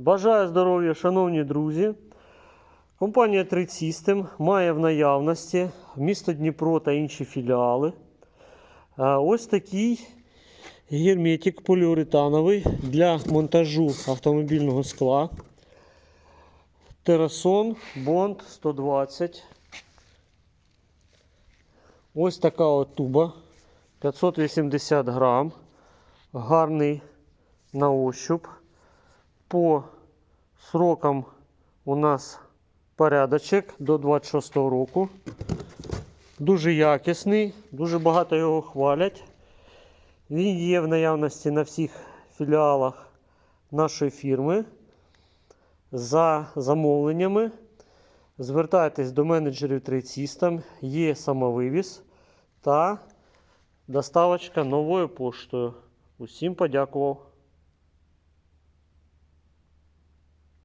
Бажаю здоров'я, шановні друзі. Компанія Trade System має в наявності місто Дніпро та інші філіали. Ось такий герметик поліуретановий для монтажу автомобільного скла. Терасон Bond 120. Ось така от туба 580 грам. Гарний на ощуп. По срокам у нас порядочок до 26 року. Дуже якісний, дуже багато його хвалять. Він є в наявності на всіх філіалах нашої фірми. За замовленнями. Звертайтесь до менеджерів System, є самовивіз та доставочка новою поштою. Усім подякував.